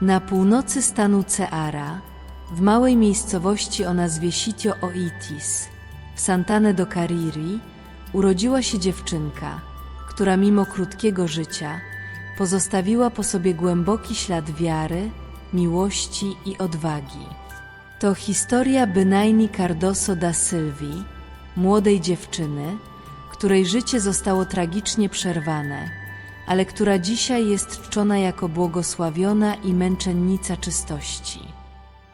Na północy stanu Ceara, w małej miejscowości o nazwie Sitio Oitis, w Santane do Cariri, urodziła się dziewczynka, która mimo krótkiego życia pozostawiła po sobie głęboki ślad wiary, miłości i odwagi. To historia Bynajni Cardoso da Silvi, młodej dziewczyny, której życie zostało tragicznie przerwane, ale która dzisiaj jest czczona jako błogosławiona i męczennica czystości.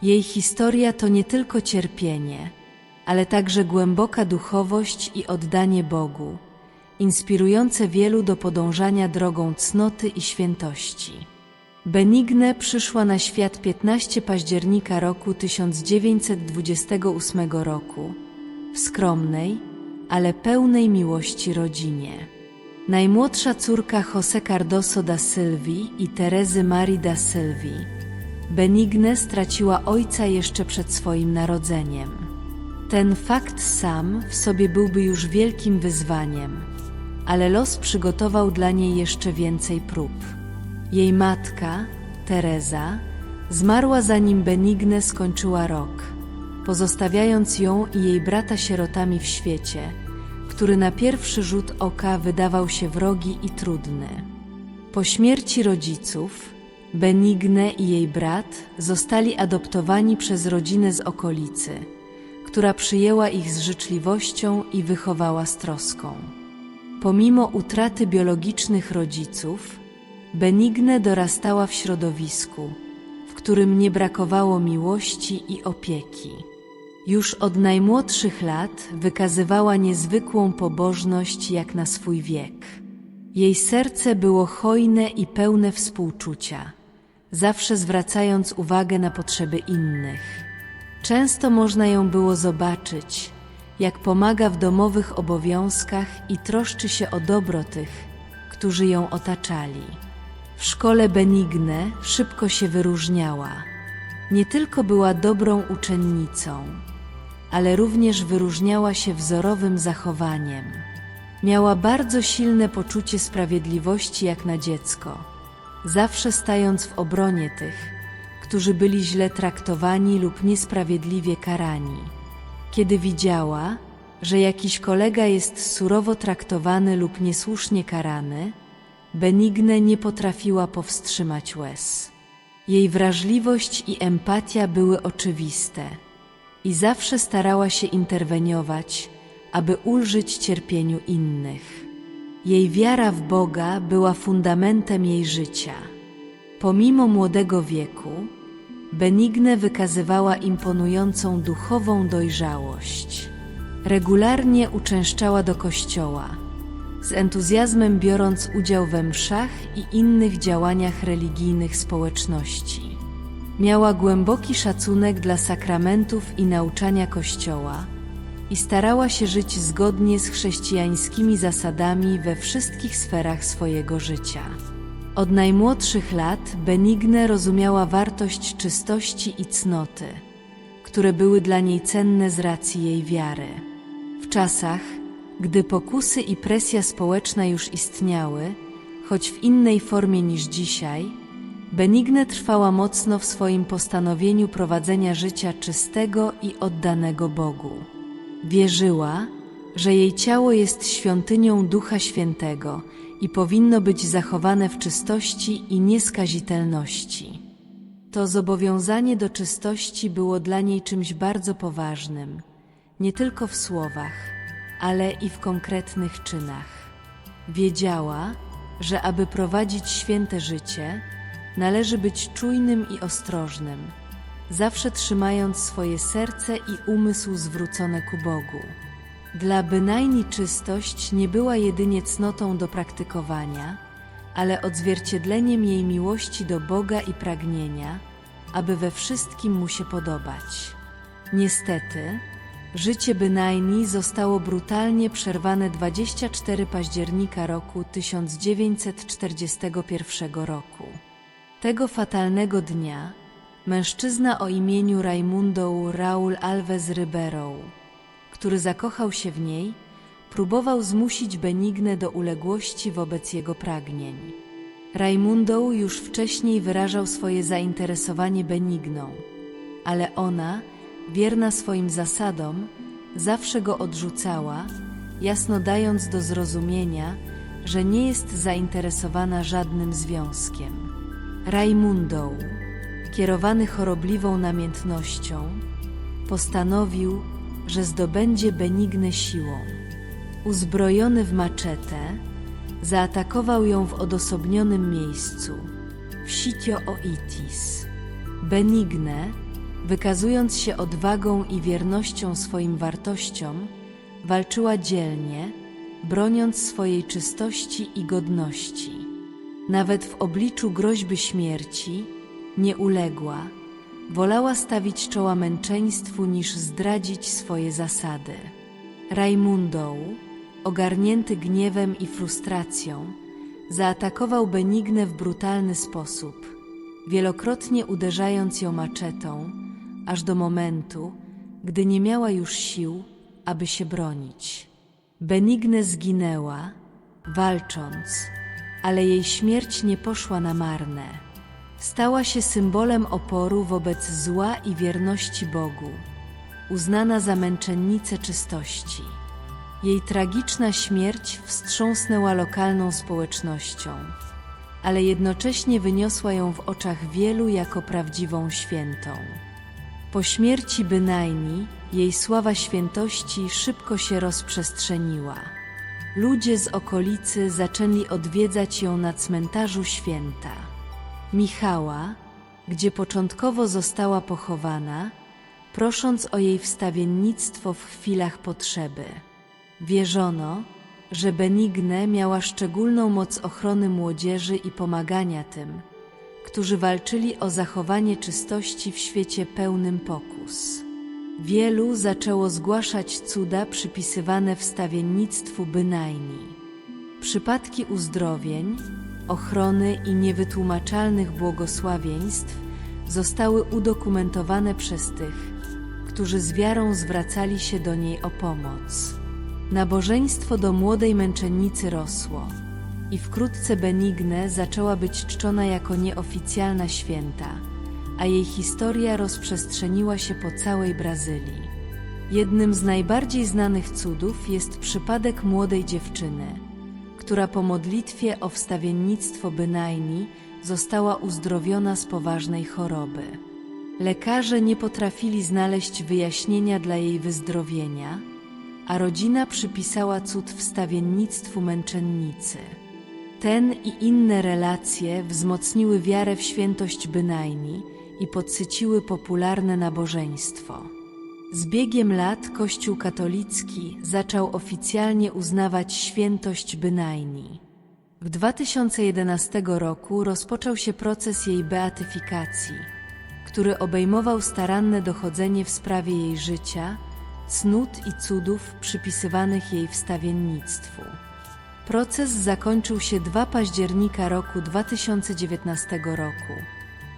Jej historia to nie tylko cierpienie, ale także głęboka duchowość i oddanie Bogu, inspirujące wielu do podążania drogą cnoty i świętości. Benigne przyszła na świat 15 października roku 1928 roku w skromnej, ale pełnej miłości rodzinie. Najmłodsza córka José Cardoso da Silvi i Terezy Marii da Silvi, Benigne straciła ojca jeszcze przed swoim narodzeniem. Ten fakt sam w sobie byłby już wielkim wyzwaniem, ale los przygotował dla niej jeszcze więcej prób. Jej matka, Teresa, zmarła zanim Benigne skończyła rok, pozostawiając ją i jej brata sierotami w świecie, który na pierwszy rzut oka wydawał się wrogi i trudny. Po śmierci rodziców, Benigne i jej brat zostali adoptowani przez rodzinę z okolicy, która przyjęła ich z życzliwością i wychowała z troską. Pomimo utraty biologicznych rodziców, Benigne dorastała w środowisku, w którym nie brakowało miłości i opieki. Już od najmłodszych lat wykazywała niezwykłą pobożność jak na swój wiek. Jej serce było hojne i pełne współczucia, zawsze zwracając uwagę na potrzeby innych. Często można ją było zobaczyć, jak pomaga w domowych obowiązkach i troszczy się o dobro tych, którzy ją otaczali. W szkole Benigne szybko się wyróżniała. Nie tylko była dobrą uczennicą, ale również wyróżniała się wzorowym zachowaniem. Miała bardzo silne poczucie sprawiedliwości jak na dziecko, zawsze stając w obronie tych, którzy byli źle traktowani lub niesprawiedliwie karani. Kiedy widziała, że jakiś kolega jest surowo traktowany lub niesłusznie karany, Benigne nie potrafiła powstrzymać łez. Jej wrażliwość i empatia były oczywiste i zawsze starała się interweniować, aby ulżyć cierpieniu innych. Jej wiara w Boga była fundamentem jej życia. Pomimo młodego wieku, Benigne wykazywała imponującą duchową dojrzałość. Regularnie uczęszczała do kościoła, z entuzjazmem biorąc udział we mszach i innych działaniach religijnych społeczności. Miała głęboki szacunek dla sakramentów i nauczania Kościoła i starała się żyć zgodnie z chrześcijańskimi zasadami we wszystkich sferach swojego życia. Od najmłodszych lat Benigne rozumiała wartość czystości i cnoty, które były dla niej cenne z racji jej wiary. W czasach, gdy pokusy i presja społeczna już istniały, choć w innej formie niż dzisiaj, Benigne trwała mocno w swoim postanowieniu prowadzenia życia czystego i oddanego Bogu. Wierzyła, że jej ciało jest świątynią Ducha Świętego i powinno być zachowane w czystości i nieskazitelności. To zobowiązanie do czystości było dla niej czymś bardzo poważnym, nie tylko w słowach, ale i w konkretnych czynach. Wiedziała, że aby prowadzić święte życie, należy być czujnym i ostrożnym, zawsze trzymając swoje serce i umysł zwrócone ku Bogu. Dla bynajmniej czystość nie była jedynie cnotą do praktykowania, ale odzwierciedleniem jej miłości do Boga i pragnienia, aby we wszystkim mu się podobać. Niestety, życie bynajmniej zostało brutalnie przerwane 24 października roku 1941 roku. Tego fatalnego dnia mężczyzna o imieniu Raimundo Raul Alves Ribeiro, który zakochał się w niej, próbował zmusić Benignę do uległości wobec jego pragnień. Raimundą już wcześniej wyrażał swoje zainteresowanie Benigną, ale ona, wierna swoim zasadom, zawsze go odrzucała, jasno dając do zrozumienia, że nie jest zainteresowana żadnym związkiem. Raimundą, kierowany chorobliwą namiętnością, postanowił, że zdobędzie Benignę siłą. Uzbrojony w maczetę, zaatakował ją w odosobnionym miejscu, w sitio Oitis. Benignę, wykazując się odwagą i wiernością swoim wartościom, walczyła dzielnie, broniąc swojej czystości i godności. Nawet w obliczu groźby śmierci nie uległa, wolała stawić czoła męczeństwu niż zdradzić swoje zasady. Raimundą, ogarnięty gniewem i frustracją, zaatakował Benignę w brutalny sposób, wielokrotnie uderzając ją maczetą, aż do momentu, gdy nie miała już sił, aby się bronić. Benigne zginęła, walcząc, ale jej śmierć nie poszła na marne. Stała się symbolem oporu wobec zła i wierności Bogu, uznana za męczennicę czystości. Jej tragiczna śmierć wstrząsnęła lokalną społecznością, ale jednocześnie wyniosła ją w oczach wielu jako prawdziwą świętą. Po śmierci bynajmniej jej sława świętości szybko się rozprzestrzeniła. Ludzie z okolicy zaczęli odwiedzać ją na cmentarzu święta. Michała, gdzie początkowo została pochowana, prosząc o jej wstawiennictwo w chwilach potrzeby. Wierzono, że Benigne miała szczególną moc ochrony młodzieży i pomagania tym, którzy walczyli o zachowanie czystości w świecie pełnym pokus. Wielu zaczęło zgłaszać cuda przypisywane wstawiennictwu bynajmniej. Przypadki uzdrowień, ochrony i niewytłumaczalnych błogosławieństw zostały udokumentowane przez tych, którzy z wiarą zwracali się do niej o pomoc. Nabożeństwo do młodej męczennicy rosło i wkrótce Benigne zaczęła być czczona jako nieoficjalna święta, a jej historia rozprzestrzeniła się po całej Brazylii. Jednym z najbardziej znanych cudów jest przypadek młodej dziewczyny, która po modlitwie o wstawiennictwo bynajmniej została uzdrowiona z poważnej choroby. Lekarze nie potrafili znaleźć wyjaśnienia dla jej wyzdrowienia, a rodzina przypisała cud wstawiennictwu męczennicy. Ten i inne relacje wzmocniły wiarę w świętość bynajmniej i podsyciły popularne nabożeństwo. Z biegiem lat Kościół katolicki zaczął oficjalnie uznawać świętość bynajmniej. W 2011 roku rozpoczął się proces jej beatyfikacji, który obejmował staranne dochodzenie w sprawie jej życia, cnót i cudów przypisywanych jej wstawiennictwu. Proces zakończył się 2 października roku 2019 roku,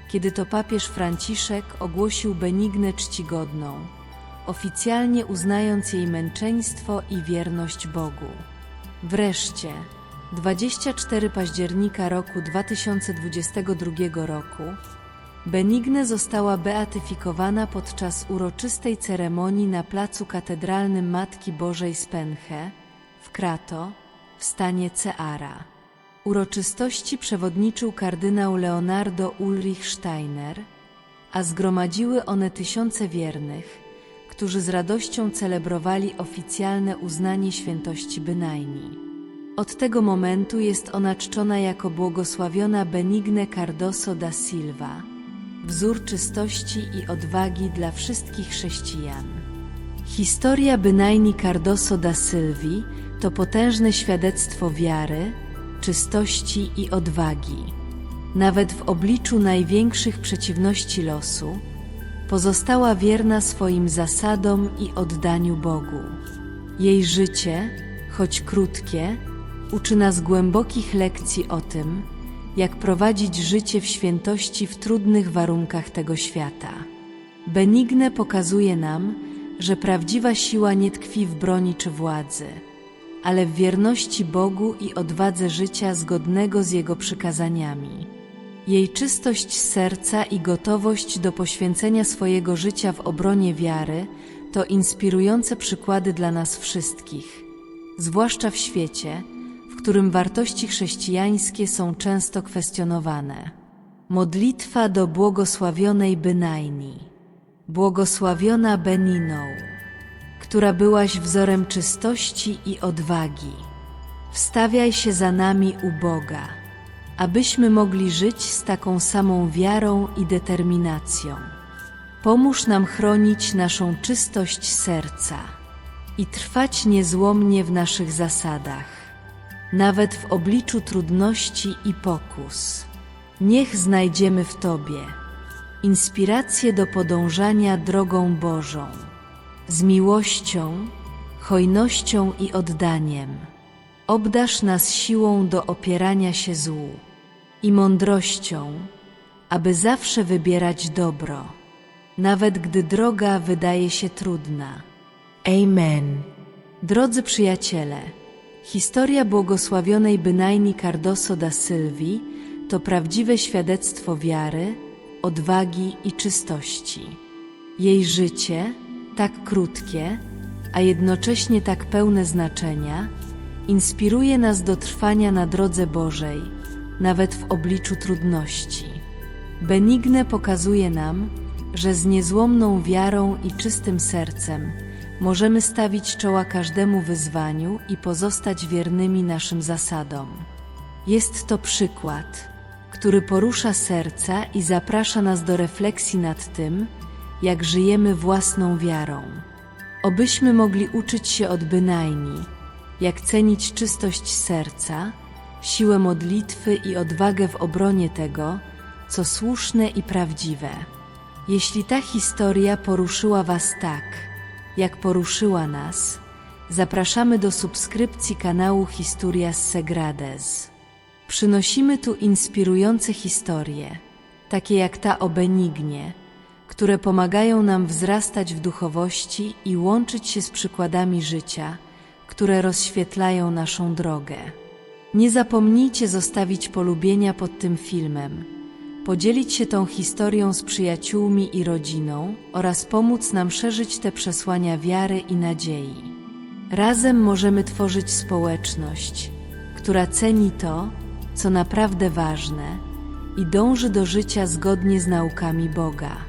kiedy to papież Franciszek ogłosił Benignę czcigodną, oficjalnie uznając jej męczeństwo i wierność Bogu. Wreszcie, 24 października roku 2022 roku, Benigne została beatyfikowana podczas uroczystej ceremonii na placu katedralnym Matki Bożej Spenche w Krato w stanie Ceara. Uroczystości przewodniczył kardynał Leonardo Ulrich Steiner, a zgromadziły one tysiące wiernych, którzy z radością celebrowali oficjalne uznanie świętości bynajmniej. Od tego momentu jest ona czczona jako błogosławiona Benigne Cardoso da Silva, wzór czystości i odwagi dla wszystkich chrześcijan. Historia bynajmniej Cardoso da Silvi to potężne świadectwo wiary, czystości i odwagi. Nawet w obliczu największych przeciwności losu, pozostała wierna swoim zasadom i oddaniu Bogu. Jej życie, choć krótkie, uczy nas głębokich lekcji o tym, jak prowadzić życie w świętości w trudnych warunkach tego świata. Benigne pokazuje nam, że prawdziwa siła nie tkwi w broni czy władzy, ale w wierności Bogu i odwadze życia zgodnego z Jego przykazaniami. Jej czystość serca i gotowość do poświęcenia swojego życia w obronie wiary to inspirujące przykłady dla nas wszystkich, zwłaszcza w świecie, w którym wartości chrześcijańskie są często kwestionowane. Modlitwa do błogosławionej Bynajni. Błogosławiona Beniną, która byłaś wzorem czystości i odwagi. Wstawiaj się za nami u Boga, abyśmy mogli żyć z taką samą wiarą i determinacją. Pomóż nam chronić naszą czystość serca i trwać niezłomnie w naszych zasadach, nawet w obliczu trudności i pokus. Niech znajdziemy w Tobie inspirację do podążania drogą Bożą, z miłością, hojnością i oddaniem. Obdasz nas siłą do opierania się złu i mądrością, aby zawsze wybierać dobro, nawet gdy droga wydaje się trudna. Amen. Drodzy przyjaciele, historia błogosławionej bynajni Cardoso da Silvi to prawdziwe świadectwo wiary, odwagi i czystości. Jej życie, tak krótkie, a jednocześnie tak pełne znaczenia, inspiruje nas do trwania na drodze Bożej, nawet w obliczu trudności. Benigne pokazuje nam, że z niezłomną wiarą i czystym sercem możemy stawić czoła każdemu wyzwaniu i pozostać wiernymi naszym zasadom. Jest to przykład, który porusza serca i zaprasza nas do refleksji nad tym, jak żyjemy własną wiarą. Obyśmy mogli uczyć się od bynajni, jak cenić czystość serca, siłę modlitwy i odwagę w obronie tego, co słuszne i prawdziwe. Jeśli ta historia poruszyła Was tak, jak poruszyła nas, zapraszamy do subskrypcji kanału Historias Segrades. Przynosimy tu inspirujące historie, takie jak ta o Benignie, które pomagają nam wzrastać w duchowości i łączyć się z przykładami życia, które rozświetlają naszą drogę. Nie zapomnijcie zostawić polubienia pod tym filmem, podzielić się tą historią z przyjaciółmi i rodziną oraz pomóc nam szerzyć te przesłania wiary i nadziei. Razem możemy tworzyć społeczność, która ceni to, co naprawdę ważne i dąży do życia zgodnie z naukami Boga.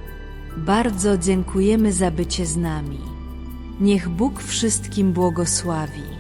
Bardzo dziękujemy za bycie z nami. Niech Bóg wszystkim błogosławi.